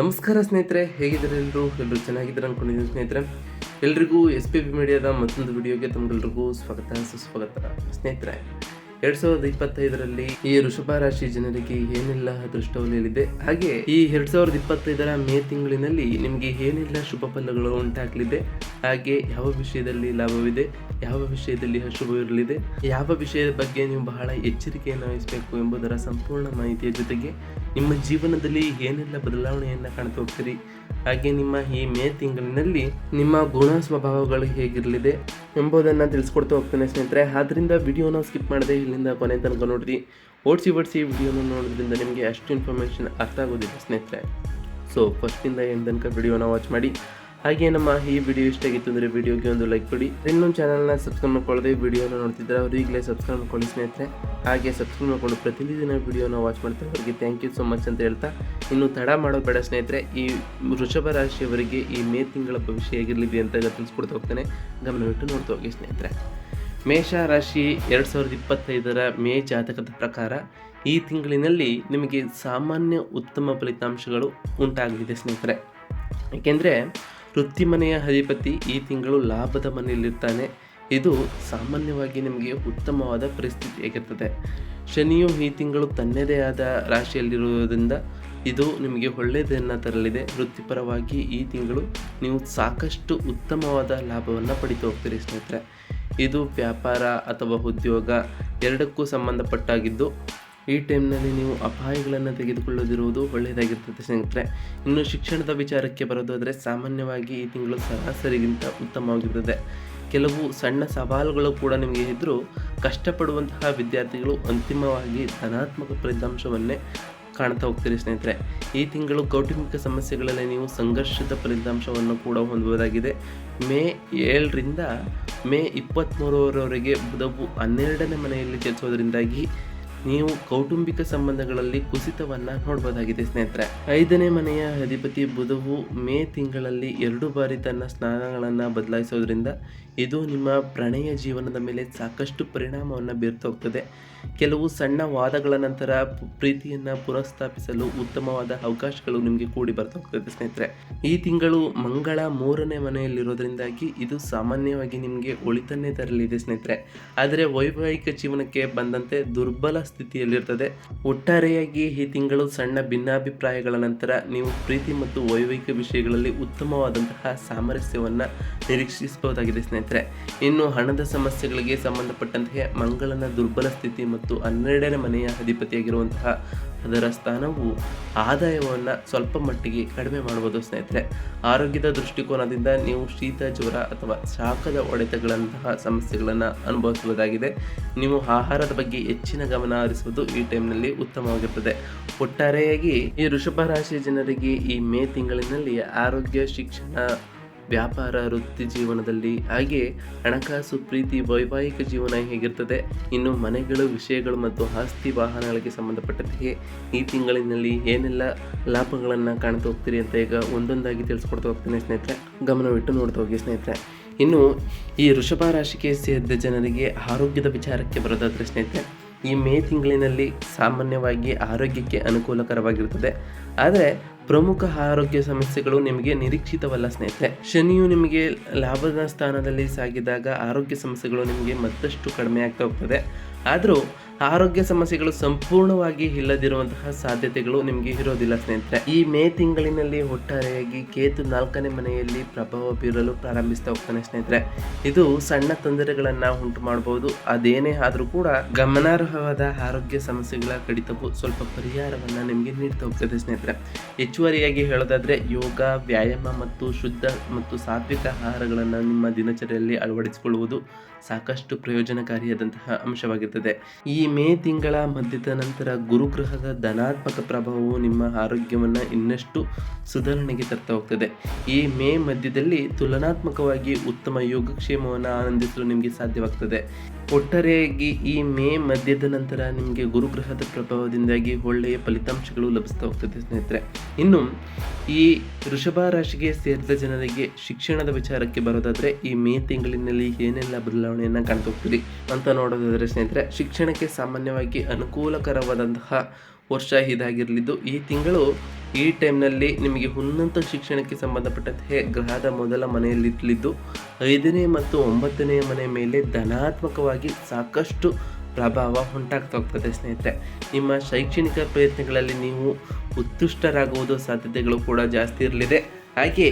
ನಮಸ್ಕಾರ ಸ್ನೇಹಿತರೆ, ಹೇಗಿದ್ದಾರೆ ಎಲ್ಲರೂ? ಎಲ್ಲರೂ ಚೆನ್ನಾಗಿದ್ದಾರೆ ಅಂದ್ಕೊಂಡಿದ್ದೀನಿ ಸ್ನೇಹಿತರೆ. ಎಲ್ರಿಗೂ ಎಸ್ ಪಿ ಬಿ ಮೀಡಿಯಾದ ಮತ್ತೊಂದು ವಿಡಿಯೋಗೆ ತಮಗೆಲ್ರಿಗೂ ಸ್ವಾಗತ, ಸುಸ್ವಾಗತ. ಸ್ನೇಹಿತರೆ, ಎರಡ್ ಸಾವಿರದ ಇಪ್ಪತ್ತೈದರಲ್ಲಿ ಈ ವೃಷಭ ರಾಶಿ ಜನರಿಗೆ ಏನೆಲ್ಲ ಅದೃಷ್ಟವಲಿದೆ ಹಾಗೆ ಈ ಎರಡ್ ಸಾವಿರದ ಇಪ್ಪತ್ತೈದರ ಮೇ ತಿಂಗಳಿನಲ್ಲಿ ನಿಮಗೆ ಏನೆಲ್ಲ ಶುಭ ಫಲಗಳು ಉಂಟಾಗಲಿದೆ? ಹಾಗೆ ಯಾವ ವಿಷಯದಲ್ಲಿ ಲಾಭವಿದೆ, ಯಾವ ವಿಷಯದಲ್ಲಿ ಅಶುಭವಿರಲಿದೆ, ಯಾವ ವಿಷಯದ ಬಗ್ಗೆ ನೀವು ಬಹಳ ಎಚ್ಚರಿಕೆಯನ್ನು ವಹಿಸಬೇಕು ಎಂಬುದರ ಸಂಪೂರ್ಣ ಮಾಹಿತಿಯ ಜೊತೆಗೆ ನಿಮ್ಮ ಜೀವನದಲ್ಲಿ ಏನೆಲ್ಲ ಬದಲಾವಣೆಯನ್ನು ಕಾಣ್ತಾ ಹೋಗ್ತೀರಿ ಹಾಗೆ ನಿಮ್ಮ ಈ ಮೇ ತಿಂಗಳಿನಲ್ಲಿ ನಿಮ್ಮ ಗುಣ ಸ್ವಭಾವಗಳು ಹೇಗಿರಲಿದೆ ಎಂಬುದನ್ನು ತಿಳಿಸ್ಕೊಡ್ತಾ ಹೋಗ್ತೇನೆ ಸ್ನೇಹಿತರೆ. ಆದ್ದರಿಂದ ವಿಡಿಯೋನ ಸ್ಕಿಪ್ ಮಾಡದೆ ಇಲ್ಲಿಂದ ಕೊನೆ ತನಕ ನೋಡಿರಿ. ಓಡಿಸಿ ಓಡಿಸಿ ವಿಡಿಯೋನ ನೋಡೋದ್ರಿಂದ ನಿಮಗೆ ಅಷ್ಟು ಇನ್ಫಾರ್ಮೇಷನ್ ಅರ್ಥ ಆಗೋದಿಲ್ಲ ಸ್ನೇಹಿತರೆ. ಸೊ ಫಸ್ಟಿಂದ ಏನು ತನಕ ವಿಡಿಯೋನ ವಾಚ್ ಮಾಡಿ. ಹಾಗೆ ನಮ್ಮ ಈ ವಿಡಿಯೋ ಇಷ್ಟ ಆಗಿತ್ತು ಅಂದರೆ ವಿಡಿಯೋಗೆ ಒಂದು ಲೈಕ್ ಕೊಡಿ. ಇನ್ನೊಂದು ಚಾನಲ್ನ ಸಬ್ಸ್ಕ್ರೈಬ್ ಮಾಡ್ಕೊಳ್ಳದೆ ವಿಡಿಯೋನ ನೋಡ್ತಿದ್ರೆ ಅವರು ಈಗಲೇ ಸಬ್ಸ್ಕ್ರೈಬ್ ಮಾಡ್ಕೊಳ್ಳಿ ಸ್ನೇಹಿತರೆ. ಹಾಗೆ ಸಬ್ಸ್ಕ್ರೈಬ್ ಮಾಡ್ಕೊಂಡು ಪ್ರತಿದಿನ ವಿಡಿಯೋನ ವಾಚ್ ಮಾಡ್ತಾರೆ ಅವರಿಗೆ ಥ್ಯಾಂಕ್ ಯು ಸೋ ಮಚ್ ಅಂತ ಹೇಳ್ತಾ. ಇನ್ನು ತಡ ಮಾಡೋದು ಬೇಡ ಸ್ನೇಹಿತರೆ. ಈ ವೃಷಭ ರಾಶಿಯವರಿಗೆ ಈ ಮೇ ತಿಂಗಳ ಭವಿಷ್ಯ ಹೇಗಿರಲಿದೆ ಅಂತ ತಿಳಿಸ್ಕೊಡ್ತಾ ಹೋಗ್ತಾನೆ. ಗಮನವಿಟ್ಟು ನೋಡ್ತಾ ಹೋಗಿ ಸ್ನೇಹಿತರೆ. ಮೇಷ ರಾಶಿ ಎರಡು ಸಾವಿರದ ಇಪ್ಪತ್ತೈದರ ಮೇ ಜಾತಕದ ಪ್ರಕಾರ ಈ ತಿಂಗಳಿನಲ್ಲಿ ನಿಮಗೆ ಸಾಮಾನ್ಯ ಉತ್ತಮ ಫಲಿತಾಂಶಗಳು ಉಂಟಾಗಲಿದೆ ಸ್ನೇಹಿತರೆ. ಏಕೆಂದರೆ ವೃತ್ತಿಮನೆಯ ಅಧಿಪತಿ ಈ ತಿಂಗಳು ಲಾಭದ ಮನೆಯಲ್ಲಿರ್ತಾನೆ. ಇದು ಸಾಮಾನ್ಯವಾಗಿ ನಿಮಗೆ ಉತ್ತಮವಾದ ಪರಿಸ್ಥಿತಿ ಆಗಿರ್ತದೆ ಶನಿಯು ಈ ತಿಂಗಳು ತನ್ನದೇ ಆದ ರಾಶಿಯಲ್ಲಿರುವುದರಿಂದ ಇದು ನಿಮಗೆ ಒಳ್ಳೆಯದನ್ನು ತರಲಿದೆ. ವೃತ್ತಿಪರವಾಗಿ ಈ ತಿಂಗಳು ನೀವು ಸಾಕಷ್ಟು ಉತ್ತಮವಾದ ಲಾಭವನ್ನು ಪಡಿತಾ ಹೋಗ್ತೀರಿ ಸ್ನೇಹಿತರೆ. ಇದು ವ್ಯಾಪಾರ ಅಥವಾ ಉದ್ಯೋಗ ಎರಡಕ್ಕೂ ಸಂಬಂಧಪಟ್ಟಾಗಿದ್ದು ಈ ಟೈಮ್ನಲ್ಲಿ ನೀವು ಅಪಾಯಗಳನ್ನು ತೆಗೆದುಕೊಳ್ಳದಿರುವುದು ಒಳ್ಳೆಯದಾಗಿರ್ತದೆ ಸ್ನೇಹಿತರೆ. ಇನ್ನು ಶಿಕ್ಷಣದ ವಿಚಾರಕ್ಕೆ ಬರೋದಾದರೆ ಸಾಮಾನ್ಯವಾಗಿ ಈ ತಿಂಗಳು ಸರಾಸರಿಗಿಂತ ಉತ್ತಮವಾಗಿರುತ್ತದೆ. ಕೆಲವು ಸಣ್ಣ ಸವಾಲುಗಳು ಕೂಡ ನಿಮಗೆ ಇದ್ದರೂ ಕಷ್ಟಪಡುವಂತಹ ವಿದ್ಯಾರ್ಥಿಗಳು ಅಂತಿಮವಾಗಿ ಧನಾತ್ಮಕ ಫಲಿತಾಂಶವನ್ನೇ ಕಾಣ್ತಾ ಹೋಗ್ತೀರಿ ಸ್ನೇಹಿತರೆ. ಈ ತಿಂಗಳು ಕೌಟುಂಬಿಕ ಸಮಸ್ಯೆಗಳಲ್ಲಿ ನೀವು ಸಂಘರ್ಷದ ಫಲಿತಾಂಶವನ್ನು ಕೂಡ ಹೊಂದುವುದಾಗಿದೆ ಮೇ ಏಳರಿಂದ ಮೇ ಇಪ್ಪತ್ತ್ಮೂರರವರೆಗೆ ಬುಧವು ಹನ್ನೆರಡನೇ ಮನೆಯಲ್ಲಿ ಚಲಿಸೋದ್ರಿಂದಾಗಿ ನೀವು ಕೌಟುಂಬಿಕ ಸಂಬಂಧಗಳಲ್ಲಿ ಕುಸಿತವನ್ನು ನೋಡಬಹುದಾಗಿದೆ ಸ್ನೇಹಿತರೆ. ಐದನೇ ಮನೆಯ ಅಧಿಪತಿ ಬುಧವು ಮೇ ತಿಂಗಳಲ್ಲಿ ಎರಡು ಬಾರಿ ತನ್ನ ಸ್ನಾನಗಳನ್ನು ಬದಲಾಯಿಸೋದ್ರಿಂದ ಇದು ನಿಮ್ಮ ಪ್ರಣಯ ಜೀವನದ ಮೇಲೆ ಸಾಕಷ್ಟು ಪರಿಣಾಮವನ್ನು ಬೀರ್ತಾ ಹೋಗ್ತದೆ. ಕೆಲವು ಸಣ್ಣ ವಾದಗಳ ನಂತರ ಪ್ರೀತಿಯನ್ನು ಪುನಃಸ್ಥಾಪಿಸಲು ಉತ್ತಮವಾದ ಅವಕಾಶಗಳು ನಿಮಗೆ ಕೂಡಿ ಬರ್ತಾ ಹೋಗ್ತದೆ, ಸ್ನೇಹಿತರೆ. ಈ ತಿಂಗಳು ಮಂಗಳ ಮೂರನೇ ಮನೆಯಲ್ಲಿರೋದ್ರಿಂದಾಗಿ ಇದು ಸಾಮಾನ್ಯವಾಗಿ ನಿಮಗೆ ಒಳಿತನ್ನೇ ತರಲಿದೆ, ಸ್ನೇಹಿತರೆ. ಆದರೆ ವೈವಾಹಿಕ ಜೀವನಕ್ಕೆ ಬಂದಂತೆ ದುರ್ಬಲ ಸ್ಥಿತಿಯಲ್ಲಿರ್ತದೆ ಒಟ್ಟಾರೆಯಾಗಿ ಈ ತಿಂಗಳು ಸಣ್ಣ ಭಿನ್ನಾಭಿಪ್ರಾಯಗಳ ನಂತರ ನೀವು ಪ್ರೀತಿ ಮತ್ತು ವೈವಾಹಿಕ ವಿಷಯಗಳಲ್ಲಿ ಉತ್ತಮವಾದಂತಹ ಸಾಮರಸ್ಯವನ್ನು ನಿರೀಕ್ಷಿಸಬಹುದಾಗಿದೆ ಸ್ನೇಹಿತರೆ. ಇನ್ನು ಹಣದ ಸಮಸ್ಯೆಗಳಿಗೆ ಸಂಬಂಧಪಟ್ಟಂತೆ ಮಂಗಳನ ದುರ್ಬಲ ಸ್ಥಿತಿ ಮತ್ತು ಹನ್ನೆರಡನೇ ಮನೆಯ ಅಧಿಪತಿಯಾಗಿರುವಂತಹ ಅದರ ಸ್ಥಾನವು ಆದಾಯವನ್ನು ಸ್ವಲ್ಪ ಮಟ್ಟಿಗೆ ಕಡಿಮೆ ಮಾಡಬಹುದು ಸ್ನೇಹಿತರೆ. ಆರೋಗ್ಯದ ದೃಷ್ಟಿಕೋನದಿಂದ ನೀವು ಶೀತ, ಜ್ವರ ಅಥವಾ ಶಾಖದ ಒಡೆತಗಳಂತಹ ಸಮಸ್ಯೆಗಳನ್ನು ಅನುಭವಿಸುವುದಾಗಿದೆ. ನೀವು ಆಹಾರದ ಬಗ್ಗೆ ಹೆಚ್ಚಿನ ಗಮನ ಹರಿಸುವುದು ಈ ಟೈಮ್ನಲ್ಲಿ ಉತ್ತಮವಾಗಿರುತ್ತದೆ. ಒಟ್ಟಾರೆಯಾಗಿ ಈ ವೃಷಭ ರಾಶಿಯ ಜನರಿಗೆ ಈ ಮೇ ತಿಂಗಳಿನಲ್ಲಿ ಆರೋಗ್ಯ, ಶಿಕ್ಷಣ ವ್ಯಾಪಾರ, ವೃತ್ತಿ ಜೀವನದಲ್ಲಿ ಹಾಗೆ ಹಣಕಾಸು, ಪ್ರೀತಿ, ವೈವಾಹಿಕ ಜೀವನ ಹೇಗಿರ್ತದೆ? ಇನ್ನು ಮನೆಗಳು, ವಿಷಯಗಳು ಮತ್ತು ಆಸ್ತಿ, ವಾಹನಗಳಿಗೆ ಸಂಬಂಧಪಟ್ಟಂತೆ ಈ ತಿಂಗಳಿನಲ್ಲಿ ಏನೆಲ್ಲ ಲಾಭಗಳನ್ನು ಕಾಣ್ತಾ ಹೋಗ್ತೀರಿ ಅಂತ ಈಗ ಒಂದೊಂದಾಗಿ ತಿಳಿಸ್ಕೊಡ್ತಾ ಹೋಗ್ತೀನಿ ಸ್ನೇಹಿತರೆ. ಗಮನವಿಟ್ಟು ನೋಡ್ತಾ ಹೋಗಿ ಸ್ನೇಹಿತರೆ. ಇನ್ನು ಈ ವೃಷಭ ರಾಶಿಗೆ ಸೇರಿದ ಜನರಿಗೆ ಆರೋಗ್ಯದ ವಿಚಾರಕ್ಕೆ ಬರೋದಾದ್ರೆ ಸ್ನೇಹಿತರೆ, ಈ ಮೇ ತಿಂಗಳಿನಲ್ಲಿ ಸಾಮಾನ್ಯವಾಗಿ ಆರೋಗ್ಯಕ್ಕೆ ಅನುಕೂಲಕರವಾಗಿರುತ್ತದೆ ಆದರೆ ಪ್ರಮುಖ ಆರೋಗ್ಯ ಸಮಸ್ಯೆಗಳು ನಿಮಗೆ ನಿರೀಕ್ಷಿತವಲ್ಲ ಸ್ನೇಹಿತರೆ. ಶನಿಯು ನಿಮಗೆ ಲಾಭದ ಸ್ಥಾನದಲ್ಲಿ ಸಾಗಿದಾಗ ಆರೋಗ್ಯ ಸಮಸ್ಯೆಗಳು ನಿಮಗೆ ಮತ್ತಷ್ಟು ಕಡಿಮೆ ಆಗ್ತಾ ಹೋಗ್ತದೆ. ಆದರೂ ಆರೋಗ್ಯ ಸಮಸ್ಯೆಗಳು ಸಂಪೂರ್ಣವಾಗಿ ಇಲ್ಲದಿರುವಂತಹ ಸಾಧ್ಯತೆಗಳು ನಿಮಗೆ ಇರೋದಿಲ್ಲ ಸ್ನೇಹಿತರೆ. ಈ ಮೇ ತಿಂಗಳಿನಲ್ಲಿ ಒಟ್ಟಾರೆಯಾಗಿ ಕೇತು ನಾಲ್ಕನೇ ಮನೆಯಲ್ಲಿ ಪ್ರಭಾವ ಬೀರಲು ಪ್ರಾರಂಭಿಸ್ತಾ ಹೋಗ್ತಾನೆ ಸ್ನೇಹಿತರೆ. ಇದು ಸಣ್ಣ ತೊಂದರೆಗಳನ್ನು ಉಂಟು ಮಾಡಬಹುದು ಅದೇನೇ ಆದರೂ ಕೂಡ ಗಮನಾರ್ಹವಾದ ಆರೋಗ್ಯ ಸಮಸ್ಯೆಗಳ ಕಡಿತವು ಸ್ವಲ್ಪ ಪರಿಹಾರವನ್ನು ನಿಮಗೆ ನೀಡ್ತಾ ಹೋಗ್ತದೆ ಸ್ನೇಹಿತರೆ. ಹೆಚ್ಚುವರಿಯಾಗಿ ಹೇಳೋದಾದ್ರೆ ಯೋಗ, ವ್ಯಾಯಾಮ ಮತ್ತು ಶುದ್ಧ ಮತ್ತು ಸಾತ್ವಿಕ ಆಹಾರಗಳನ್ನು ನಿಮ್ಮ ದಿನಚರಿಯಲ್ಲಿ ಅಳವಡಿಸಿಕೊಳ್ಳುವುದು ಸಾಕಷ್ಟು ಪ್ರಯೋಜನಕಾರಿಯಾದಂತಹ ಅಂಶವಾಗಿರ್ತದೆ. ಈ ಮೇ ತಿಂಗಳ ಮಧ್ಯದ ನಂತರ ಗುರುಗ್ರಹದ ಧನಾತ್ಮಕ ಪ್ರಭಾವವು ನಿಮ್ಮ ಆರೋಗ್ಯವನ್ನು ಇನ್ನಷ್ಟು ಸುಧಾರಣೆಗೆ ತರ್ತಾ ಹೋಗ್ತದೆ. ಈ ಮೇ ಮಧ್ಯದಲ್ಲಿ ತುಲನಾತ್ಮಕವಾಗಿ ಉತ್ತಮ ಯೋಗಕ್ಷೇಮವನ್ನು ಆನಂದಿಸಲು ನಿಮಗೆ ಸಾಧ್ಯವಾಗ್ತದೆ. ಒಟ್ಟಾರೆಯಾಗಿ ಈ ಮೇ ಮಧ್ಯದ ನಂತರ ನಿಮಗೆ ಗುರುಗ್ರಹದ ಪ್ರಭಾವದಿಂದಾಗಿ ಒಳ್ಳೆಯ ಫಲಿತಾಂಶಗಳು ಲಭಿಸ್ತಾ ಹೋಗ್ತದೆ ಸ್ನೇಹಿತರೆ. ಇನ್ನು ಈ ವೃಷಭ ರಾಶಿಗೆ ಸೇರಿದ ಜನರಿಗೆ ಶಿಕ್ಷಣದ ವಿಚಾರಕ್ಕೆ ಬರೋದಾದರೆ ಈ ಮೇ ತಿಂಗಳಿನಲ್ಲಿ ಏನೆಲ್ಲ ಬದಲಾವಣೆಯನ್ನು ಕಾಣ್ತಾ ಅಂತ ನೋಡೋದಾದರೆ ಸ್ನೇಹಿತರೆ, ಶಿಕ್ಷಣಕ್ಕೆ ಸಾಮಾನ್ಯವಾಗಿ ಅನುಕೂಲಕರವಾದಂತಹ ವರ್ಷ ಇದಾಗಿರಲಿದ್ದು, ಈ ತಿಂಗಳು ಈ ಟೈಮ್ನಲ್ಲಿ ನಿಮಗೆ ಉನ್ನತ ಶಿಕ್ಷಣಕ್ಕೆ ಸಂಬಂಧಪಟ್ಟಂತೆ ಗ್ರಹದ ಮೊದಲ ಮನೆಯಲ್ಲಿರಲಿದ್ದು, ಐದನೇ ಮತ್ತು ಒಂಬತ್ತನೆಯ ಮನೆ ಮೇಲೆ ಧನಾತ್ಮಕವಾಗಿ ಸಾಕಷ್ಟು ಪ್ರಭಾವ ಉಂಟಾಗ್ತಾ ಹೋಗ್ತದೆ ಸ್ನೇಹಿತರೆ. ನಿಮ್ಮ ಶೈಕ್ಷಣಿಕ ಪ್ರಯತ್ನಗಳಲ್ಲಿ ನೀವು ಉತ್ಕೃಷ್ಟರಾಗುವುದು ಸಾಧ್ಯತೆಗಳು ಕೂಡ ಜಾಸ್ತಿ ಇರಲಿದೆ. ಹಾಗೆ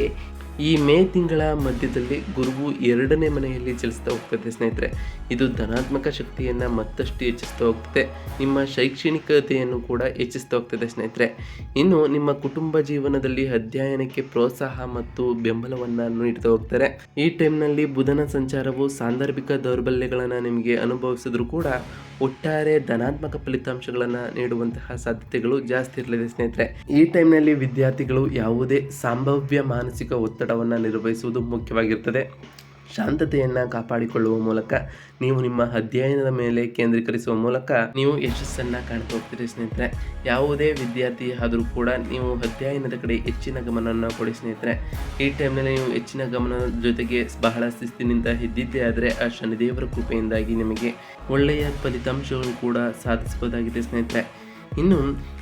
ಈ ಮೇ ತಿಂಗಳ ಮಧ್ಯದಲ್ಲಿ ಗುರುವು ಎರಡನೇ ಮನೆಯಲ್ಲಿ ಚಲಿಸ್ತಾ ಹೋಗ್ತದೆ ಸ್ನೇಹಿತರೆ. ಇದು ಧನಾತ್ಮಕ ಶಕ್ತಿಯನ್ನು ಮತ್ತಷ್ಟು ಹೆಚ್ಚಿಸ್ತಾ ಹೋಗ್ತದೆ. ನಿಮ್ಮ ಶೈಕ್ಷಣಿಕತೆಯನ್ನು ಕೂಡ ಹೆಚ್ಚಿಸ್ತಾ ಹೋಗ್ತದೆ ಸ್ನೇಹಿತರೆ. ಇನ್ನು ನಿಮ್ಮ ಕುಟುಂಬ ಜೀವನದಲ್ಲಿ ಅಧ್ಯಯನಕ್ಕೆ ಪ್ರೋತ್ಸಾಹ ಮತ್ತು ಬೆಂಬಲವನ್ನು ನೀಡ್ತಾ ಹೋಗ್ತಾರೆ. ಈ ಟೈಮ್ನಲ್ಲಿ ಬುಧನ ಸಂಚಾರವು ಸಾಂದರ್ಭಿಕ ದೌರ್ಬಲ್ಯಗಳನ್ನು ನಿಮಗೆ ಅನುಭವಿಸಿದ್ರು ಕೂಡ ಒಟ್ಟಾರೆ ಧನಾತ್ಮಕ ಫಲಿತಾಂಶಗಳನ್ನು ನೀಡುವಂತಹ ಸಾಧ್ಯತೆಗಳು ಜಾಸ್ತಿ ಇರಲಿದೆ ಸ್ನೇಹಿತರೆ. ಈ ಟೈಮ್ನಲ್ಲಿ ವಿದ್ಯಾರ್ಥಿಗಳು ಯಾವುದೇ ಸಂಭಾವ್ಯ ಮಾನಸಿಕ ಒತ್ತಡವನ್ನು ನಿರ್ವಹಿಸುವುದು ಮುಖ್ಯವಾಗಿರ್ತದೆ. ಶಾಂತತೆಯನ್ನು ಕಾಪಾಡಿಕೊಳ್ಳುವ ಮೂಲಕ ನೀವು ನಿಮ್ಮ ಅಧ್ಯಯನದ ಮೇಲೆ ಕೇಂದ್ರೀಕರಿಸುವ ಮೂಲಕ ನೀವು ಯಶಸ್ಸನ್ನು ಕಾಣ್ತಾ ಹೋಗ್ತೀರಿ ಸ್ನೇಹಿತರೆ. ಯಾವುದೇ ವಿದ್ಯಾರ್ಥಿ ಆದರೂ ಕೂಡ ನೀವು ಅಧ್ಯಯನದ ಕಡೆ ಹೆಚ್ಚಿನ ಗಮನವನ್ನು ಕೊಡಿ ಸ್ನೇಹಿತರೆ. ಈ ಟೈಮ್ನಲ್ಲಿ ನೀವು ಹೆಚ್ಚಿನ ಗಮನದ ಜೊತೆಗೆ ಬಹಳ ಶಿಸ್ತಿನಿಂದ ಇದ್ದಿದ್ದೇ ಆದರೆ ಆ ಶನಿದೇವರ ಕೃಪೆಯಿಂದಾಗಿ ನಿಮಗೆ ಒಳ್ಳೆಯ ಫಲಿತಾಂಶಗಳು ಕೂಡ ಸಾಧಿಸಬಹುದಾಗಿದೆ ಸ್ನೇಹಿತರೆ. ಇನ್ನು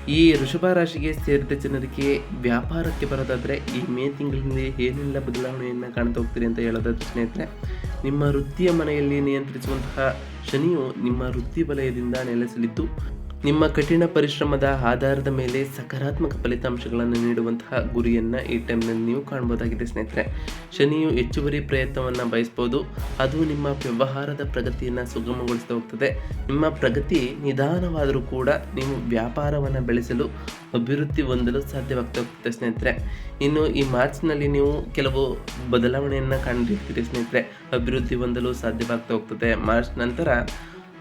ಈ ಋಷಭ ರಾಶಿಗೆ ಸೇರಿದ ಜನರಿಗೆ ವ್ಯಾಪಾರಕ್ಕೆ ಬರೋದಾದರೆ ಈ ಮೇ ತಿಂಗಳಿನಲ್ಲಿ ಏನೆಲ್ಲ ಬದಲಾವಣೆಯನ್ನು ಕಾಣ್ತಾ ಹೋಗ್ತೀರಿ ಅಂತ ಹೇಳೋದಾದ್ರೆ ಸ್ನೇಹಿತರೆ, ನಿಮ್ಮ ವೃತ್ತಿಯ ಮನೆಯಲ್ಲಿ ನಿಯಂತ್ರಿಸುವಂತಹ ಶನಿಯು ನಿಮ್ಮ ವೃತ್ತಿ ವಲಯದಿಂದ ನೆಲೆಸಲಿದ್ದು ನಿಮ್ಮ ಕಠಿಣ ಪರಿಶ್ರಮದ ಆಧಾರದ ಮೇಲೆ ಸಕಾರಾತ್ಮಕ ಫಲಿತಾಂಶಗಳನ್ನು ನೀಡುವಂತಹ ಗುರಿಯನ್ನು ಈ ಟೈಮ್ನಲ್ಲಿ ನೀವು ಕಾಣ್ಬೋದಾಗಿದೆ ಸ್ನೇಹಿತರೆ. ಶನಿಯು ಹೆಚ್ಚುವರಿ ಪ್ರಯತ್ನವನ್ನು ಬಯಸ್ಬೋದು. ಅದು ನಿಮ್ಮ ವ್ಯವಹಾರದ ಪ್ರಗತಿಯನ್ನು ಸುಗಮಗೊಳಿಸ್ತಾ ಹೋಗ್ತದೆ. ನಿಮ್ಮ ಪ್ರಗತಿ ನಿಧಾನವಾದರೂ ಕೂಡ ನೀವು ವ್ಯಾಪಾರವನ್ನು ಬೆಳೆಸಲು, ಅಭಿವೃದ್ಧಿ ಹೊಂದಲು ಸಾಧ್ಯವಾಗ್ತಾ ಹೋಗ್ತದೆ ಸ್ನೇಹಿತರೆ. ಇನ್ನು ಈ ಮಾರ್ಚ್ನಲ್ಲಿ ನೀವು ಕೆಲವು ಬದಲಾವಣೆಯನ್ನು ಕಂಡಿರ್ತೀರಿ ಸ್ನೇಹಿತರೆ. ಅಭಿವೃದ್ಧಿ ಹೊಂದಲು ಸಾಧ್ಯವಾಗ್ತಾ ಹೋಗ್ತದೆ. ಮಾರ್ಚ್ ನಂತರ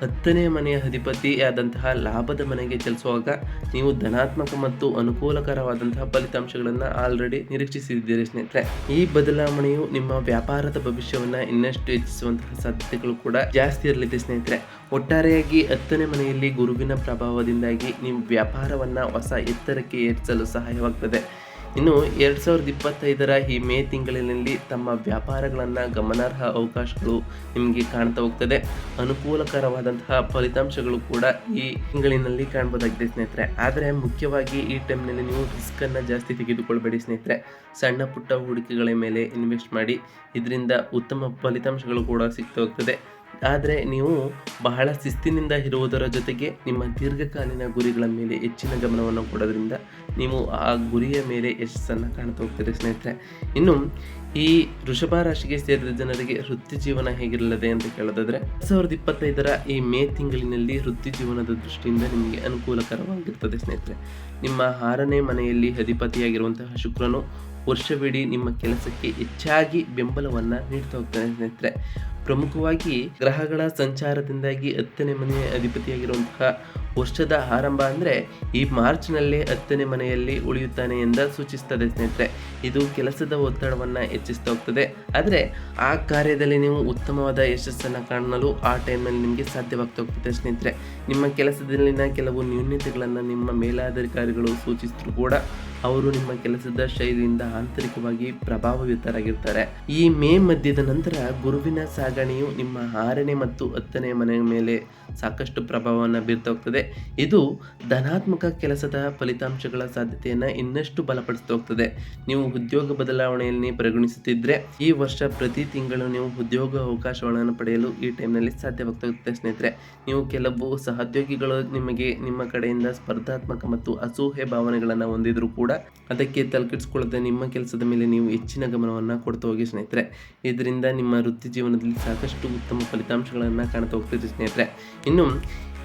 ಹತ್ತನೇ ಮನೆಯ ಅಧಿಪತಿಯಾದಂತಹ ಲಾಭದ ಮನೆಗೆ ಚಲಿಸುವಾಗ ನೀವು ಧನಾತ್ಮಕ ಮತ್ತು ಅನುಕೂಲಕರವಾದಂತಹ ಫಲಿತಾಂಶಗಳನ್ನು ಆಲ್ರೆಡಿ ನಿರೀಕ್ಷಿಸಿದ್ದೀರಿ ಸ್ನೇಹಿತರೆ. ಈ ಬದಲಾವಣೆಯು ನಿಮ್ಮ ವ್ಯಾಪಾರದ ಭವಿಷ್ಯವನ್ನು ಇನ್ನಷ್ಟು ಹೆಚ್ಚಿಸುವಂತಹ ಸಾಧ್ಯತೆಗಳು ಕೂಡ ಜಾಸ್ತಿ ಇರಲಿದೆ ಸ್ನೇಹಿತರೆ. ಒಟ್ಟಾರೆಯಾಗಿ ಹತ್ತನೇ ಮನೆಯಲ್ಲಿ ಗುರುವಿನ ಪ್ರಭಾವದಿಂದಾಗಿ ನಿಮ್ಮ ವ್ಯಾಪಾರವನ್ನು ಹೊಸ ಎತ್ತರಕ್ಕೆ ಏರಿಸಲು ಸಹಾಯವಾಗ್ತದೆ. ಇನ್ನು ಎರಡು ಸಾವಿರದ ಇಪ್ಪತ್ತೈದರ ಈ ಮೇ ತಿಂಗಳಿನಲ್ಲಿ ತಮ್ಮ ವ್ಯಾಪಾರಗಳನ್ನು ಗಮನಾರ್ಹ ಅವಕಾಶಗಳು ನಿಮಗೆ ಕಾಣ್ತಾ ಹೋಗ್ತದೆ. ಅನುಕೂಲಕರವಾದಂತಹ ಫಲಿತಾಂಶಗಳು ಕೂಡ ಈ ತಿಂಗಳಿನಲ್ಲಿ ಕಾಣ್ಬೋದಾಗಿದೆ ಸ್ನೇಹಿತರೆ. ಆದರೆ ಮುಖ್ಯವಾಗಿ ಈ ಟೈಮ್ನಲ್ಲಿ ನೀವು ರಿಸ್ಕನ್ನು ಜಾಸ್ತಿ ತೆಗೆದುಕೊಳ್ಬೇಡಿ ಸ್ನೇಹಿತರೆ. ಸಣ್ಣ ಪುಟ್ಟ ಹೂಡಿಕೆಗಳ ಮೇಲೆ ಇನ್ವೆಸ್ಟ್ ಮಾಡಿ. ಇದರಿಂದ ಉತ್ತಮ ಫಲಿತಾಂಶಗಳು ಕೂಡ ಸಿಗ್ತಾ ಹೋಗ್ತದೆ. ಆದರೆ ನೀವು ಬಹಳ ಶಿಸ್ತಿನಿಂದ ಇರುವುದರ ಜೊತೆಗೆ ನಿಮ್ಮ ದೀರ್ಘಕಾಲೀನ ಗುರಿಗಳ ಮೇಲೆ ಹೆಚ್ಚಿನ ಗಮನವನ್ನು ಕೊಡೋದ್ರಿಂದ ನೀವು ಆ ಗುರಿಯ ಮೇಲೆ ಯಶಸ್ಸನ್ನು ಕಾಣ್ತಾ ಹೋಗ್ತೀರಿ ಸ್ನೇಹಿತರೆ. ಇನ್ನು ಈ ವೃಷಭ ರಾಶಿಗೆ ಸೇರಿದ ಜನರಿಗೆ ವೃತ್ತಿ ಜೀವನ ಹೇಗಿರಲಿದೆ ಅಂತ ಕೇಳೋದಾದ್ರೆ ಸಾವಿರದ ಇಪ್ಪತ್ತೈದರ ಈ ಮೇ ತಿಂಗಳಿನಲ್ಲಿ ವೃತ್ತಿ ಜೀವನದ ದೃಷ್ಟಿಯಿಂದ ನಿಮಗೆ ಅನುಕೂಲಕರವಾಗಿರ್ತದೆ ಸ್ನೇಹಿತರೆ. ನಿಮ್ಮ ಆರನೇ ಮನೆಯಲ್ಲಿ ಅಧಿಪತಿಯಾಗಿರುವಂತಹ ಶುಕ್ರನು ವರ್ಷವಿಡೀ ನಿಮ್ಮ ಕೆಲಸಕ್ಕೆ ಹೆಚ್ಚಾಗಿ ಬೆಂಬಲವನ್ನು ನೀಡ್ತಾ ಹೋಗ್ತಾನೆ ಸ್ನೇಹಿತರೆ. ಪ್ರಮುಖವಾಗಿ ಗ್ರಹಗಳ ಸಂಚಾರದಿಂದಾಗಿ ಹತ್ತನೇ ಮನೆಯ ಅಧಿಪತಿಯಾಗಿರುವಂತಹ ವರ್ಷದ ಆರಂಭ ಅಂದರೆ ಈ ಮಾರ್ಚ್ನಲ್ಲೇ ಹತ್ತನೇ ಮನೆಯಲ್ಲಿ ಉಳಿಯುತ್ತಾನೆ ಎಂದ ಸೂಚಿಸ್ತದೆ ಸ್ನೇಹಿತರೆ. ಇದು ಕೆಲಸದ ಒತ್ತಡವನ್ನು ಹೆಚ್ಚಿಸ್ತಾ ಹೋಗ್ತದೆ. ಆದರೆ ಆ ಕಾರ್ಯದಲ್ಲಿ ನೀವು ಉತ್ತಮವಾದ ಯಶಸ್ಸನ್ನು ಕಾಣಲು ಆ ಟೈಮ್ನಲ್ಲಿ ನಿಮಗೆ ಸಾಧ್ಯವಾಗ್ತಾ ಹೋಗ್ತದೆ ಸ್ನೇಹಿತರೆ. ನಿಮ್ಮ ಕೆಲಸದಲ್ಲಿನ ಕೆಲವು ನ್ಯೂನ್ಯತೆಗಳನ್ನು ನಿಮ್ಮ ಮೇಲಾಧಿಕಾರಿಗಳು ಸೂಚಿಸಿದ್ರು ಕೂಡ ಅವರು ನಿಮ್ಮ ಕೆಲಸದ ಶೈಲಿಯಿಂದ ಆಂತರಿಕವಾಗಿ ಪ್ರಭಾವಯುತರಾಗಿರ್ತಾರೆ. ಈ ಮೇ ಮಧ್ಯದ ನಂತರ ಗುರುವಿನ ಸಾಗಣೆಯು ನಿಮ್ಮ ಆರನೇ ಮತ್ತು ಹತ್ತನೇ ಮನೆಯ ಮೇಲೆ ಸಾಕಷ್ಟು ಪ್ರಭಾವವನ್ನು ಬೀರ್ತಾ ಹೋಗ್ತದೆ ಇದು ಧನಾತ್ಮಕ ಕೆಲಸದ ಫಲಿತಾಂಶಗಳ ಸಾಧ್ಯತೆಯನ್ನು ಇನ್ನಷ್ಟು ಬಲಪಡಿಸ್ತಾ ಹೋಗ್ತದೆ. ನೀವು ಉದ್ಯೋಗ ಬದಲಾವಣೆಯಲ್ಲಿ ಪರಿಗಣಿಸುತ್ತಿದ್ದರೆ ಈ ವರ್ಷ ಪ್ರತಿ ತಿಂಗಳು ನೀವು ಉದ್ಯೋಗ ಅವಕಾಶಗಳನ್ನು ಪಡೆಯಲು ಈ ಟೈಮ್ನಲ್ಲಿ ಸಾಧ್ಯವಾಗ್ತಾ ಸ್ನೇಹಿತರೆ. ನೀವು ಕೆಲವು ಸಹೋದ್ಯೋಗಿಗಳು ನಿಮಗೆ ನಿಮ್ಮ ಕಡೆಯಿಂದ ಸ್ಪರ್ಧಾತ್ಮಕ ಮತ್ತು ಅಸೂಹೆ ಭಾವನೆಗಳನ್ನು ಹೊಂದಿದ್ರು ಕೂಡ ಅದಕ್ಕೆ ತಲೆಕೆಡಿಸ್ಕೊಳ್ಳದೆ ನಿಮ್ಮ ಕೆಲಸದ ಮೇಲೆ ನೀವು ಹೆಚ್ಚಿನ ಗಮನವನ್ನು ಕೊಡ್ತಾ ಹೋಗಿ ಸ್ನೇಹಿತರೆ. ಇದರಿಂದ ನಿಮ್ಮ ವೃತ್ತಿ ಜೀವನದಲ್ಲಿ ಸಾಕಷ್ಟು ಉತ್ತಮ ಫಲಿತಾಂಶಗಳನ್ನು ಕಾಣ್ತಾ ಹೋಗ್ತಿದೆ ಸ್ನೇಹಿತರೆ. ಇನ್ನು,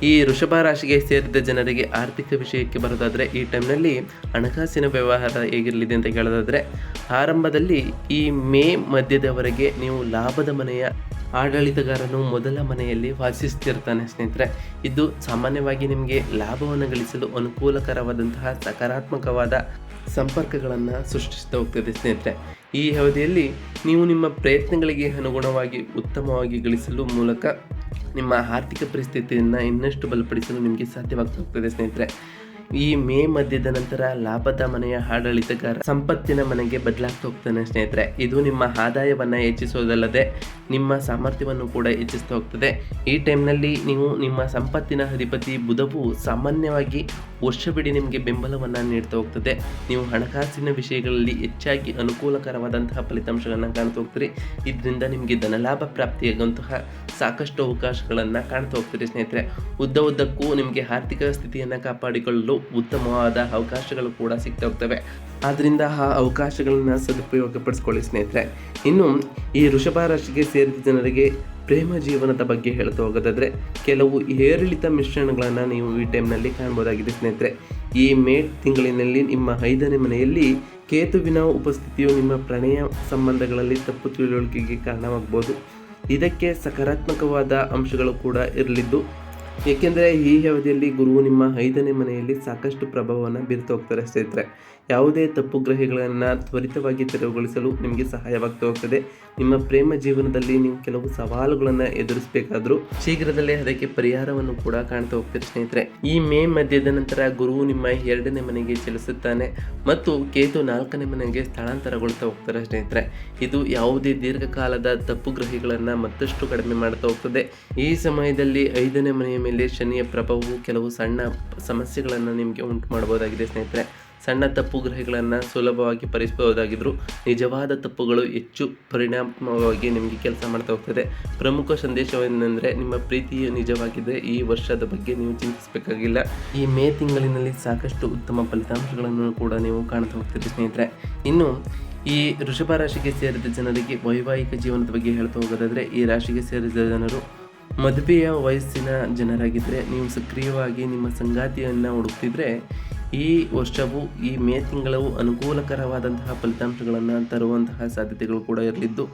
ಈ ವೃಷಭ ರಾಶಿಗೆ ಸೇರಿದ ಜನರಿಗೆ ಆರ್ಥಿಕ ವಿಷಯಕ್ಕೆ ಬರೋದಾದರೆ ಈ ಟೈಮ್ನಲ್ಲಿ ಹಣಕಾಸಿನ ವ್ಯವಹಾರ ಹೇಗಿರಲಿದೆ ಅಂತ ಕೇಳೋದಾದರೆ, ಆರಂಭದಲ್ಲಿ ಈ ಮೇ ಮಧ್ಯದವರೆಗೆ ನೀವು ಲಾಭದ ಮನೆಯ ಆಡಳಿತಗಾರನು ಮೊದಲ ಮನೆಯಲ್ಲಿ ವಾಸಿಸ್ತಿರ್ತಾನೆ ಸ್ನೇಹಿತರೆ. ಇದು ಸಾಮಾನ್ಯವಾಗಿ ನಿಮಗೆ ಲಾಭವನ್ನು ಗಳಿಸಲು ಅನುಕೂಲಕರವಾದಂತಹ ಸಕಾರಾತ್ಮಕವಾದ ಸಂಪರ್ಕಗಳನ್ನು ಸೃಷ್ಟಿಸ್ತಾ ಹೋಗ್ತದೆ ಸ್ನೇಹಿತರೆ. ಈ ಅವಧಿಯಲ್ಲಿ ನೀವು ನಿಮ್ಮ ಪ್ರಯತ್ನಗಳಿಗೆ ಅನುಗುಣವಾಗಿ ಉತ್ತಮವಾಗಿ ಗಳಿಸಲು ಮೂಲಕ ನಿಮ್ಮ ಆರ್ಥಿಕ ಪರಿಸ್ಥಿತಿಯನ್ನು ಇನ್ನಷ್ಟು ಬಲಪಡಿಸಲು ನಿಮಗೆ ಸಾಧ್ಯವಾಗ್ತಾ ಹೋಗ್ತದೆ ಸ್ನೇಹಿತರೆ. ಈ ಮೇ ಮಧ್ಯದ ನಂತರ ಲಾಭದ ಮನೆಯ ಆಡಳಿತಗಾರ ಸಂಪತ್ತಿನ ಮನೆಗೆ ಬದಲಾಗ್ತಾ ಹೋಗ್ತಾನೆ ಸ್ನೇಹಿತರೆ. ಇದು ನಿಮ್ಮ ಆದಾಯವನ್ನು ಹೆಚ್ಚಿಸೋದಲ್ಲದೆ ನಿಮ್ಮ ಸಾಮರ್ಥ್ಯವನ್ನು ಕೂಡ ಹೆಚ್ಚಿಸ್ತಾ ಹೋಗ್ತದೆ. ಈ ಟೈಮ್ನಲ್ಲಿ ನೀವು ನಿಮ್ಮ ಸಂಪತ್ತಿನ ಅಧಿಪತಿ ಬುಧವು ಸಾಮಾನ್ಯವಾಗಿ ವರ್ಷವಿಡೀ ನಿಮಗೆ ಬೆಂಬಲವನ್ನು ನೀಡ್ತಾ ಹೋಗ್ತದೆ. ನೀವು ಹಣಕಾಸಿನ ವಿಷಯಗಳಲ್ಲಿ ಹೆಚ್ಚಾಗಿ ಅನುಕೂಲಕರವಾದಂತಹ ಫಲಿತಾಂಶಗಳನ್ನು ಕಾಣ್ತಾ ಹೋಗ್ತೀರಿ. ಇದರಿಂದ ನಿಮಗೆ ಧನಲಾಭ ಪ್ರಾಪ್ತಿಯಾಗುವಂತಹ ಸಾಕಷ್ಟು ಅವಕಾಶಗಳನ್ನು ಕಾಣ್ತಾ ಹೋಗ್ತೀರಿ ಸ್ನೇಹಿತರೆ. ಉದ್ದ ಉದ್ದಕ್ಕೂ ನಿಮಗೆ ಆರ್ಥಿಕ ಸ್ಥಿತಿಯನ್ನು ಕಾಪಾಡಿಕೊಳ್ಳಲು ಉತ್ತಮವಾದ ಅವಕಾಶಗಳು ಕೂಡ ಸಿಗ್ತಾ ಹೋಗ್ತವೆ. ಆದ್ದರಿಂದ ಆ ಅವಕಾಶಗಳನ್ನು ಸದುಪಯೋಗಪಡಿಸ್ಕೊಳ್ಳಿ ಸ್ನೇಹಿತರೆ. ಇನ್ನು ಈ ವೃಷಭ ರಾಶಿಗೆ ಸೇರಿದ ಜನರಿಗೆ ಪ್ರೇಮ ಜೀವನದ ಬಗ್ಗೆ ಹೇಳ್ತಾ ಹೋಗೋದಾದರೆ, ಕೆಲವು ಏರಿಳಿತ ಮಿಶ್ರಣಗಳನ್ನು ನೀವು ಈ ಟೈಮ್ನಲ್ಲಿ ಕಾಣ್ಬೋದಾಗಿದೆ ಸ್ನೇಹಿತರೆ. ಈ ಮೇ ತಿಂಗಳಿನಲ್ಲಿ ನಿಮ್ಮ ಐದನೇ ಮನೆಯಲ್ಲಿ ಕೇತುವಿನ ಉಪಸ್ಥಿತಿಯು ನಿಮ್ಮ ಪ್ರಣಯ ಸಂಬಂಧಗಳಲ್ಲಿ ತಪ್ಪು ತಿಳುವಳಿಕೆಗೆ ಕಾರಣವಾಗಬಹುದು ಇದಕ್ಕೆ ಸಕಾರಾತ್ಮಕವಾದ ಅಂಶಗಳು ಕೂಡ ಇರಲಿದ್ದು, ಏಕೆಂದರೆ ಈ ಅವಧಿಯಲ್ಲಿ ಗುರುವು ನಿಮ್ಮ ಐದನೇ ಮನೆಯಲ್ಲಿ ಸಾಕಷ್ಟು ಪ್ರಭಾವವನ್ನು ಬೀರ್ತಾ ಹೋಗ್ತಾರೆ ಸ್ನೇಹಿತರೆ. ಯಾವುದೇ ತಪ್ಪು ಗ್ರಹಗಳನ್ನು ತ್ವರಿತವಾಗಿ ತೆರವುಗೊಳಿಸಲು ನಿಮಗೆ ಸಹಾಯವಾಗ್ತಾ ಹೋಗ್ತದೆ. ನಿಮ್ಮ ಪ್ರೇಮ ಜೀವನದಲ್ಲಿ ನೀವು ಕೆಲವು ಸವಾಲುಗಳನ್ನು ಎದುರಿಸಬೇಕಾದ್ರೂ ಶೀಘ್ರದಲ್ಲೇ ಅದಕ್ಕೆ ಪರಿಹಾರವನ್ನು ಕೂಡ ಕಾಣ್ತಾ ಹೋಗ್ತಾರೆ ಸ್ನೇಹಿತರೆ. ಈ ಮೇ ಮಧ್ಯದ ನಂತರ ಗುರುವು ನಿಮ್ಮ ಎರಡನೇ ಮನೆಗೆ ಚಲಿಸುತ್ತಾನೆ ಮತ್ತು ಕೇತು ನಾಲ್ಕನೇ ಮನೆಗೆ ಸ್ಥಳಾಂತರಗೊಳ್ತಾ ಹೋಗ್ತಾರೆ ಸ್ನೇಹಿತರೆ. ಇದು ಯಾವುದೇ ದೀರ್ಘಕಾಲದ ತಪ್ಪು ಗ್ರಹಿಗಳನ್ನು ಮತ್ತಷ್ಟು ಕಡಿಮೆ ಮಾಡ್ತಾ ಹೋಗ್ತದೆ. ಈ ಸಮಯದಲ್ಲಿ ಐದನೇ ಮನೆಯ ಮೇಲೆ ಶನಿಯ ಪ್ರಭಾವವು ಕೆಲವು ಸಣ್ಣ ಸಮಸ್ಯೆಗಳನ್ನು ನಿಮಗೆ ಉಂಟು ಮಾಡಬಹುದಾಗಿದೆ ಸ್ನೇಹಿತರೆ. ಸಣ್ಣ ತಪ್ಪು ಗ್ರಹಗಳನ್ನು ಸುಲಭವಾಗಿ ಪರಿಸಬಹುದಾಗಿದ್ದರೂ ನಿಜವಾದ ತಪ್ಪುಗಳು ಹೆಚ್ಚು ಪರಿಣಾಮವಾಗಿ ನಿಮಗೆ ಕೆಲಸ ಮಾಡ್ತಾ ಹೋಗ್ತದೆ. ಪ್ರಮುಖ ಸಂದೇಶವೇನೆಂದರೆ ನಿಮ್ಮ ಪ್ರೀತಿಯು ನಿಜವಾಗಿದೆ. ಈ ವರ್ಷದ ಬಗ್ಗೆ ನೀವು ಚಿಂತಿಸಬೇಕಾಗಿಲ್ಲ. ಈ ಮೇ ತಿಂಗಳಿನಲ್ಲಿ ಸಾಕಷ್ಟು ಉತ್ತಮ ಫಲಿತಾಂಶಗಳನ್ನು ಕೂಡ ನೀವು ಕಾಣ್ತಾ ಹೋಗ್ತೀರಿ ಸ್ನೇಹಿತರೆ. ಇನ್ನು ಈ ವೃಷಭ ರಾಶಿಗೆ ಸೇರಿದ ಜನರಿಗೆ ವೈವಾಹಿಕ ಜೀವನದ ಬಗ್ಗೆ ಹೇಳ್ತಾ ಹೋಗೋದಾದರೆ, ಈ ರಾಶಿಗೆ ಸೇರಿದ ಜನರು ಮದುವೆಯ ವಯಸ್ಸಿನ ಜನರಾಗಿದ್ದರೆ ನೀವು ಸಕ್ರಿಯವಾಗಿ ನಿಮ್ಮ ಸಂಗಾತಿಯನ್ನು ಹುಡುಕ್ತಿದ್ರೆ ಈ ವರ್ಷವು ಈ ಮೇ ತಿಂಗಳು ಅನುಕೂಲಕರವಾದಂತಹ ಫಲಿತಾಂಶಗಳನ್ನು ತರುವಂತಹ ಸಾಧ್ಯತೆಗಳು ಕೂಡ ಇರಲಿದ್ದು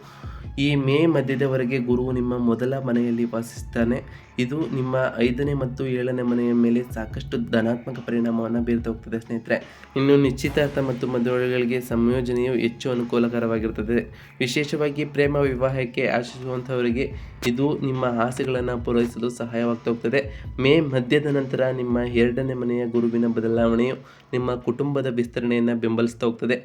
ಈ ಮೇ ಮಧ್ಯದವರೆಗೆ ಗುರು ನಿಮ್ಮ ಮೊದಲ ಮನೆಯಲ್ಲಿ ವಾಸಿಸುತ್ತಾನೆ. ಇದು ನಿಮ್ಮ ಐದನೇ ಮತ್ತು ಏಳನೇ ಮನೆಯ ಮೇಲೆ ಸಾಕಷ್ಟು ಧನಾತ್ಮಕ ಪರಿಣಾಮವನ್ನು ಬೀರ್ತಾ ಹೋಗ್ತದೆ ಸ್ನೇಹಿತರೆ. ಇನ್ನು ನಿಶ್ಚಿತಾರ್ಥ ಮತ್ತು ಮದುವೆಗಳಿಗೆ ಸಂಯೋಜನೆಯು ಹೆಚ್ಚು ಅನುಕೂಲಕರವಾಗಿರುತ್ತದೆ. ವಿಶೇಷವಾಗಿ ಪ್ರೇಮ ವಿವಾಹಕ್ಕೆ ಆಶಿಸುವಂಥವರಿಗೆ ಇದು ನಿಮ್ಮ ಆಸೆಗಳನ್ನು ಪೂರೈಸಲು ಸಹಾಯವಾಗ್ತಾ ಹೋಗ್ತದೆ. ಮೇ ಮಧ್ಯದ ನಂತರ ನಿಮ್ಮ ಎರಡನೇ ಮನೆಯ ಗುರುವಿನ ಬದಲಾವಣೆಯು ನಿಮ್ಮ ಕುಟುಂಬದ ವಿಸ್ತರಣೆಯನ್ನು ಬೆಂಬಲಿಸ್ತಾ ಹೋಗ್ತದೆ.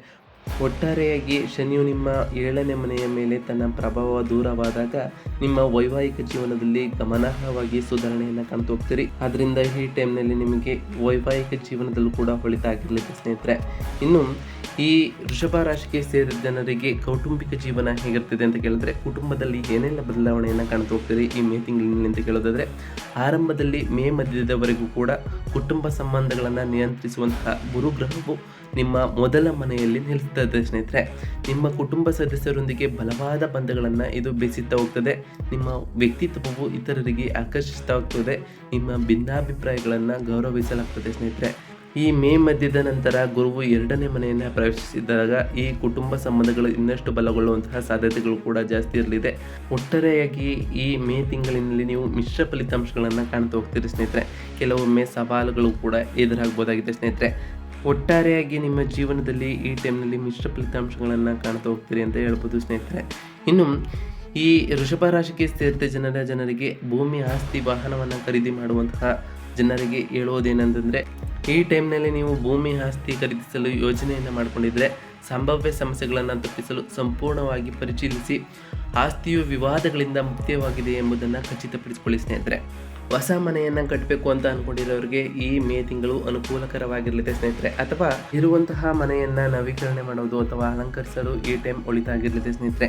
ಒಟ್ಟಾರೆಯಾಗಿ ಶನಿಯು ನಿಮ್ಮ ಏಳನೇ ಮನೆಯ ಮೇಲೆ ತನ್ನ ಪ್ರಭಾವ ದೂರವಾದಾಗ ನಿಮ್ಮ ವೈವಾಹಿಕ ಜೀವನದಲ್ಲಿ ಗಮನಾರ್ಹವಾಗಿ ಸುಧಾರಣೆಯನ್ನು ಕಾಣ್ತಾ ಹೋಗ್ತೀರಿ. ಅದರಿಂದ ಈ ಟೈಮ್ನಲ್ಲಿ ನಿಮಗೆ ವೈವಾಹಿಕ ಜೀವನದಲ್ಲೂ ಕೂಡ ಹೊಳಿತಾಗಿರಲಿದೆ ಸ್ನೇಹಿತರೆ, ಇನ್ನು ಈ ವೃಷಭ ರಾಶಿಗೆ ಸೇರಿದ ಜನರಿಗೆ ಕೌಟುಂಬಿಕ ಜೀವನ ಹೇಗಿರ್ತದೆ ಅಂತ ಕೇಳಿದ್ರೆ, ಕುಟುಂಬದಲ್ಲಿ ಏನೆಲ್ಲ ಬದಲಾವಣೆಯನ್ನು ಕಾಣ್ತಾ ಹೋಗ್ತದೆ ಈ ಮೇ ತಿಂಗಳಿನಲ್ಲಿ ಅಂತ ಕೇಳೋದಾದ್ರೆ, ಆರಂಭದಲ್ಲಿ ಮೇ ಮಧ್ಯದವರೆಗೂ ಕೂಡ ಕುಟುಂಬ ಸಂಬಂಧಗಳನ್ನು ನಿಯಂತ್ರಿಸುವಂತಹ ಗುರುಗ್ರಹವು ನಿಮ್ಮ ಮೊದಲ ಮನೆಯಲ್ಲಿ ನಿಲ್ತದೆ ಸ್ನೇಹಿತರೆ. ನಿಮ್ಮ ಕುಟುಂಬ ಸದಸ್ಯರೊಂದಿಗೆ ಬಲವಾದ ಬಂಧಗಳನ್ನು ಇದು ಬೆಸೀತಾ ಹೋಗ್ತದೆ. ನಿಮ್ಮ ವ್ಯಕ್ತಿತ್ವವು ಇತರರಿಗೆ ಆಕರ್ಷಿಸ್ತಾ ಹೋಗ್ತದೆ. ನಿಮ್ಮ ಭಿನ್ನಾಭಿಪ್ರಾಯಗಳನ್ನು ಗೌರವಿಸಲಾಗ್ತದೆ ಸ್ನೇಹಿತರೆ. ಈ ಮೇ ಮಧ್ಯದ ನಂತರ ಗುರುವು ಎರಡನೇ ಮನೆಯನ್ನು ಪ್ರವೇಶಿಸಿದಾಗ ಈ ಕುಟುಂಬ ಸಂಬಂಧಗಳು ಇನ್ನಷ್ಟು ಬಲಗೊಳ್ಳುವಂತಹ ಸಾಧ್ಯತೆಗಳು ಕೂಡ ಜಾಸ್ತಿ ಇರಲಿದೆ. ಒಟ್ಟಾರೆಯಾಗಿ ಈ ಮೇ ತಿಂಗಳಿನಲ್ಲಿ ನೀವು ಮಿಶ್ರ ಫಲಿತಾಂಶಗಳನ್ನು ಕಾಣ್ತಾ ಹೋಗ್ತೀರಿ ಸ್ನೇಹಿತರೆ. ಕೆಲವೊಮ್ಮೆ ಸವಾಲುಗಳು ಕೂಡ ಎದುರಾಗಬಹುದಾಗಿದೆ ಸ್ನೇಹಿತರೆ. ಒಟ್ಟಾರೆಯಾಗಿ ನಿಮ್ಮ ಜೀವನದಲ್ಲಿ ಈ ಟೈಮ್ನಲ್ಲಿ ಮಿಶ್ರ ಫಲಿತಾಂಶಗಳನ್ನು ಕಾಣ್ತಾ ಹೋಗ್ತೀರಿ ಅಂತ ಹೇಳ್ಬೋದು ಸ್ನೇಹಿತರೆ. ಇನ್ನು ಈ ವೃಷಭ ರಾಶಿಗೆ ಸೇರಿದ ಜನರ ಜನರಿಗೆ ಭೂಮಿ, ಆಸ್ತಿ, ವಾಹನವನ್ನು ಖರೀದಿ ಮಾಡುವಂತಹ ಜನರಿಗೆ ಹೇಳುವುದೇನೆಂತಂದರೆ ಈ ಟೈಮ್ನಲ್ಲಿ ನೀವು ಭೂಮಿ ಆಸ್ತಿ ಖರೀದಿಸಲು ಯೋಜನೆಯನ್ನು ಮಾಡಿಕೊಂಡಿದ್ದರೆ ಸಂಭಾವ್ಯ ಸಮಸ್ಯೆಗಳನ್ನು ತಪ್ಪಿಸಲು ಸಂಪೂರ್ಣವಾಗಿ ಪರಿಶೀಲಿಸಿ ಆಸ್ತಿಯು ವಿವಾದಗಳಿಂದ ಮುಕ್ತವಾಗಿದೆ ಎಂಬುದನ್ನು ಖಚಿತಪಡಿಸಿಕೊಳ್ಳಿ ಸ್ನೇಹಿತರೆ. ಹೊಸ ಮನೆಯನ್ನು ಕಟ್ಟಬೇಕು ಅಂತ ಅಂದ್ಕೊಂಡಿರೋರಿಗೆ ಈ ಮೇ ತಿಂಗಳು ಅನುಕೂಲಕರವಾಗಿರಲಿದೆ ಸ್ನೇಹಿತರೆ. ಅಥವಾ ಇರುವಂತಹ ಮನೆಯನ್ನು ನವೀಕರಣೆ ಮಾಡೋದು ಅಥವಾ ಅಲಂಕರಿಸಲು ಈ ಟೈಮ್ ಒಳಿತಾಗಿರಲಿದೆ ಸ್ನೇಹಿತರೆ.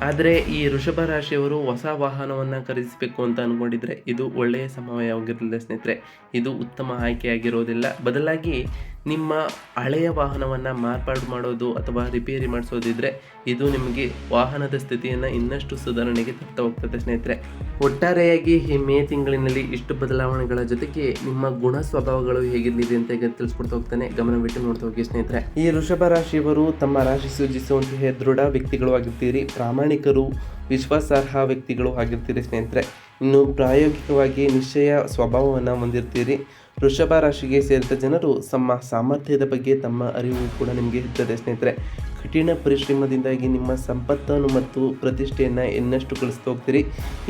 ಆದರೆ ಈ ವೃಷಭ ರಾಶಿಯವರು ಹೊಸ ವಾಹನವನ್ನು ಖರೀದಿಸಬೇಕು ಅಂತ ಅಂದ್ಕೊಂಡಿದ್ರೆ ಇದು ಒಳ್ಳೆಯ ಸಮಯವಾಗಿರಲಿಲ್ಲ ಸ್ನೇಹಿತರೆ. ಇದು ಉತ್ತಮ ಆಯ್ಕೆಯಾಗಿರೋದಿಲ್ಲ. ಬದಲಾಗಿ ನಿಮ್ಮ ಹಳೆಯ ವಾಹನವನ್ನು ಮಾರ್ಪಾಡು ಮಾಡೋದು ಅಥವಾ ರಿಪೇರಿ ಮಾಡಿಸೋದಿದ್ರೆ ಇದು ನಿಮಗೆ ವಾಹನದ ಸ್ಥಿತಿಯನ್ನು ಇನ್ನಷ್ಟು ಸುಧಾರಣೆಗೆ ತರ್ತಾ ಹೋಗ್ತದೆ ಸ್ನೇಹಿತರೆ. ಒಟ್ಟಾರೆಯಾಗಿ ಈ ಮೇ ತಿಂಗಳಿನಲ್ಲಿ ಇಷ್ಟು ಬದಲಾವಣೆಗಳ ಜೊತೆಗೆ ನಿಮ್ಮ ಗುಣ ಸ್ವಭಾವಗಳು ಹೇಗಿರಲಿದೆ ಅಂತ ಈಗ ತಿಳಿಸ್ಕೊಡ್ತಾ ಹೋಗ್ತಾನೆ. ಗಮನವಿಟ್ಟು ನೋಡ್ತಾ ಹೋಗಿ ಸ್ನೇಹಿತರೆ. ಈ ವೃಷಭ ರಾಶಿಯವರು ತಮ್ಮ ರಾಶಿ ಸೂಚಿಸುವಂತಹ ದೃಢ ವ್ಯಕ್ತಿಗಳು ಆಗಿರ್ತೀರಿ. ಪ್ರಾಮಾಣಿಕರು, ವಿಶ್ವಾಸಾರ್ಹ ವ್ಯಕ್ತಿಗಳು ಆಗಿರ್ತೀರಿ ಸ್ನೇಹಿತರೆ. ಇನ್ನು ಪ್ರಾಯೋಗಿಕವಾಗಿ ನಿಶ್ಚಯ ಸ್ವಭಾವವನ್ನು ಹೊಂದಿರ್ತೀರಿ. ವೃಷಭ ರಾಶಿಗೆ ಸೇರಿದ ಜನರು ತಮ್ಮ ಸಾಮರ್ಥ್ಯದ ಬಗ್ಗೆ ತಮ್ಮ ಅರಿವು ಕೂಡ ನಿಮಗೆ ಇರ್ತದೆ, ಸ್ನೇಹಿತರೆ. ಕಠಿಣ ಪರಿಶ್ರಮದಿಂದಾಗಿ ನಿಮ್ಮ ಸಂಪತ್ತನ್ನು ಮತ್ತು ಪ್ರತಿಷ್ಠೆಯನ್ನು ಇನ್ನಷ್ಟು ಗಳಿಸ್ತಾ ಹೋಗ್ತೀರಿ.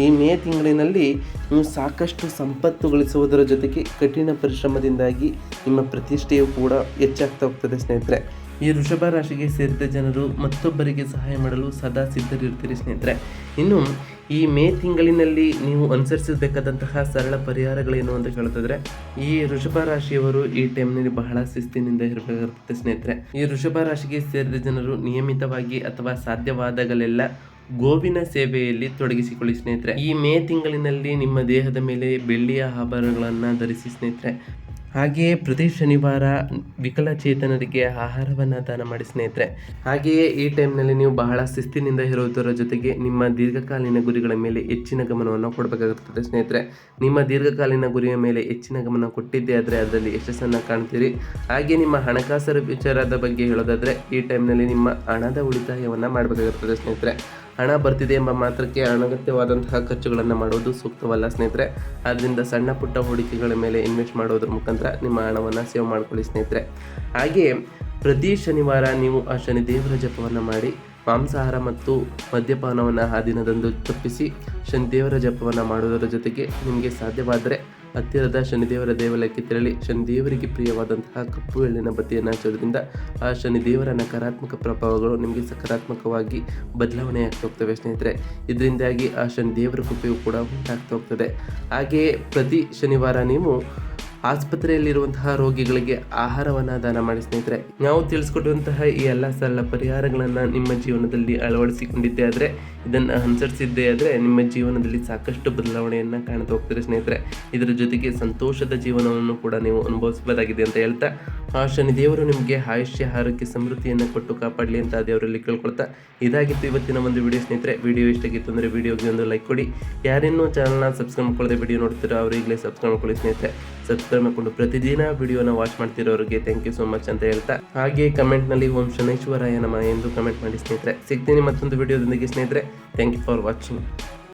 ಈ ಮೇ ತಿಂಗಳಿನಲ್ಲಿ ನೀವು ಸಾಕಷ್ಟು ಸಂಪತ್ತು ಗಳಿಸುವುದರ ಜೊತೆಗೆ ಕಠಿಣ ಪರಿಶ್ರಮದಿಂದಾಗಿ ನಿಮ್ಮ ಪ್ರತಿಷ್ಠೆಯು ಕೂಡ ಹೆಚ್ಚಾಗ್ತಾ ಹೋಗ್ತದೆ, ಸ್ನೇಹಿತರೆ. ಈ ವೃಷಭ ರಾಶಿಗೆ ಸೇರಿದ ಜನರು ಮತ್ತೊಬ್ಬರಿಗೆ ಸಹಾಯ ಮಾಡಲು ಸದಾ ಸಿದ್ಧರಿರ್ತೀರಿ, ಸ್ನೇಹಿತರೆ. ಇನ್ನು ಈ ಮೇ ತಿಂಗಳಿನಲ್ಲಿ ನೀವು ಅನುಸರಿಸಬೇಕಾದಂತಹ ಸರಳ ಪರಿಹಾರಗಳೇನು ಅಂತ ಹೇಳ್ತಿದ್ರೆ ಈ ವೃಷಭ ರಾಶಿಯವರು ಈ ಟೈಮ್ನಲ್ಲಿ ಬಹಳ ಶಿಸ್ತಿನಿಂದ ಇರಬೇಕಾಗುತ್ತೆ ಸ್ನೇಹಿತರೆ. ಈ ವೃಷಭ ರಾಶಿಗೆ ಸೇರಿದ ಜನರು ನಿಯಮಿತವಾಗಿ ಅಥವಾ ಸಾಧ್ಯವಾದಾಗಲೆಲ್ಲ ಗೋವಿನ ಸೇವೆಯಲ್ಲಿ ತೊಡಗಿಸಿಕೊಳ್ಳಿ ಸ್ನೇಹಿತರೆ. ಈ ಮೇ ತಿಂಗಳಿನಲ್ಲಿ ನಿಮ್ಮ ದೇಹದ ಮೇಲೆ ಬೆಳ್ಳಿಯ ಆಭರಣಗಳನ್ನು ಧರಿಸಿ ಸ್ನೇಹಿತರೆ ಹಾಗೆಯೇ ಪ್ರತಿ ಶನಿವಾರ ವಿಕಲಚೇತನರಿಗೆ ಆಹಾರವನ್ನು ದಾನ ಮಾಡಿ ಸ್ನೇಹಿತರೆ. ಹಾಗೆಯೇ ಈ ಟೈಮ್ನಲ್ಲಿ ನೀವು ಬಹಳ ಶಿಸ್ತಿನಿಂದ ಇರುವುದರ ಜೊತೆಗೆ ನಿಮ್ಮ ದೀರ್ಘಕಾಲೀನ ಗುರಿಗಳ ಮೇಲೆ ಹೆಚ್ಚಿನ ಗಮನವನ್ನು ಕೊಡಬೇಕಾಗುತ್ತದೆ ಸ್ನೇಹಿತರೆ. ನಿಮ್ಮ ದೀರ್ಘಕಾಲೀನ ಗುರಿಯ ಮೇಲೆ ಹೆಚ್ಚಿನ ಗಮನ ಕೊಟ್ಟಿದ್ದೇ ಆದರೆ ಅದರಲ್ಲಿ ಯಶಸ್ಸನ್ನು ಕಾಣ್ತೀರಿ. ಹಾಗೆ ನಿಮ್ಮ ಹಣಕಾಸರ ವಿಚಾರದ ಬಗ್ಗೆ ಹೇಳೋದಾದರೆ ಈ ಟೈಮ್ನಲ್ಲಿ ನಿಮ್ಮ ಹಣದ ಉಳಿತಾಯವನ್ನು ಮಾಡಬೇಕಾಗುತ್ತದೆ ಸ್ನೇಹಿತರೆ. ಹಣ ಬರ್ತಿದೆ ಎಂಬ ಮಾತ್ರಕ್ಕೆ ಅನಗತ್ಯವಾದಂತಹ ಖರ್ಚುಗಳನ್ನು ಮಾಡುವುದು ಸೂಕ್ತವಲ್ಲ ಸ್ನೇಹಿತರೆ. ಆದ್ದರಿಂದ ಸಣ್ಣ ಪುಟ್ಟ ಹೂಡಿಕೆಗಳ ಮೇಲೆ ಇನ್ವೆಸ್ಟ್ ಮಾಡೋದ್ರ ಮುಖಾಂತರ ನಿಮ್ಮ ಹಣವನ್ನು ಸೇವ್ ಮಾಡ್ಕೊಳ್ಳಿ ಸ್ನೇಹಿತರೆ. ಹಾಗೆಯೇ ಪ್ರತಿ ಶನಿವಾರ ನೀವು ಆ ಶನಿ ದೇವರ ಜಪವನ್ನು ಮಾಡಿ ಮಾಂಸಾಹಾರ ಮತ್ತು ಮದ್ಯಪಾನವನ್ನು ಆ ದಿನದಂದು ತಪ್ಪಿಸಿ ಶನಿ ದೇವರ ಜಪವನ್ನು ಮಾಡುವುದರ ಜೊತೆಗೆ ನಿಮಗೆ ಸಾಧ್ಯವಾದರೆ ಹತ್ತಿರದ ಶನಿದೇವರ ದೇವಾಲಯಕ್ಕೆ ತೆರಳಿ ಶನಿದೇವರಿಗೆ ಪ್ರಿಯವಾದಂತಹ ಕಪ್ಪು ಎಳ್ಳಿನ ಬತ್ತಿಯನ್ನು ಹಚ್ಚೋದ್ರಿಂದ ಆ ಶನಿದೇವರ ನಕಾರಾತ್ಮಕ ಪ್ರಭಾವಗಳು ನಿಮಗೆ ಸಕಾರಾತ್ಮಕವಾಗಿ ಬದಲಾವಣೆ ಆಗ್ತಾ ಹೋಗ್ತವೆ ಸ್ನೇಹಿತರೆ. ಇದರಿಂದಾಗಿ ಆ ಶನಿದೇವರ ಕೃಪೆಯು ಕೂಡ ಉಂಟಾಗ್ತಾ ಹೋಗ್ತದೆ. ಹಾಗೆಯೇ ಪ್ರತಿ ಶನಿವಾರ ನೀವು ಆಸ್ಪತ್ರೆಯಲ್ಲಿರುವಂತಹ ರೋಗಿಗಳಿಗೆ ಆಹಾರವನ್ನು ದಾನ ಮಾಡಿ ಸ್ನೇಹಿತರೆ, ನಾವು ತಿಳಿಸ್ಕೊಡುವಂತಹ ಈ ಎಲ್ಲ ಸರಳ ಪರಿಹಾರಗಳನ್ನು ನಿಮ್ಮ ಜೀವನದಲ್ಲಿ ಅಳವಡಿಸಿಕೊಂಡಿದ್ದೇ ಆದರೆ, ಇದನ್ನು ಅನುಸರಿಸಿದ್ದೇ ಆದರೆ ನಿಮ್ಮ ಜೀವನದಲ್ಲಿ ಸಾಕಷ್ಟು ಬದಲಾವಣೆಯನ್ನು ಕಾಣ್ತಾ ಹೋಗ್ತಾರೆ ಸ್ನೇಹಿತರೆ. ಇದರ ಜೊತೆಗೆ ಸಂತೋಷದ ಜೀವನವನ್ನು ಕೂಡ ನೀವು ಅನುಭವಿಸಬಹುದಾಗಿದೆ ಅಂತ ಹೇಳ್ತಾ ಆ ಶನಿದೇವರು ನಿಮಗೆ ಆಯುಷ್ಯ, ಆರೋಗ್ಯ, ಸಮೃದ್ಧಿಯನ್ನು ಕೊಟ್ಟು ಕಾಪಾಡಲಿ ಅಂತ ದೇವರಲ್ಲಿ ಕೇಳ್ಕೊಳ್ತಾ ಇದಾಗಿತ್ತು ಇವತ್ತಿನ ಒಂದು ವಿಡಿಯೋ ಸ್ನೇಹಿತರೆ. ವಿಡಿಯೋ ಇಷ್ಟ ಆಗಿತ್ತು ಅಂದರೆ ವಿಡಿಯೋಗೆ ಒಂದು ಲೈಕ್ ಕೊಡಿ. ಯಾರಿನ್ನೂ ಚಾನಲ್ನ ಸಬ್ಸ್ಕ್ರೈಬ್ ಮಾಡ್ಕೊಳ್ಳದೆ ವಿಡಿಯೋ ನೋಡ್ತಿರೋ ಅವರು ಈಗಲೇ ಸಬ್ಸ್ಕ್ರೈಬ್ ಮಾಡ್ಕೊಳ್ಳಿ ಸ್ನೇಹಿತರೆ. ಸಬ್ಸ್ಕ್ರೈಬ್ ಮಾಡಿಕೊಂಡು ಪ್ರತಿದಿನ ವಿಡಿಯೋನ ವಾಚ್ ಮಾಡ್ತಿರೋರಿಗೆ ಥ್ಯಾಂಕ್ ಯು ಸೋ ಮಚ್ ಅಂತ ಹೇಳ್ತಾ. ಹಾಗೆ ಕಮೆಂಟ್ನಲ್ಲಿ ಓಂ ಶನೈಶ್ವರಾಯ ನಮ ಎಂದು ಕಮೆಂಟ್ ಮಾಡಿ ಸ್ನೇಹಿತರೆ. ಸಿಗ್ತೀನಿ ಮತ್ತೊಂದು ವಿಡಿಯೋದೊಂದಿಗೆ ಸ್ನೇಹಿತರೆ. Thank you for watching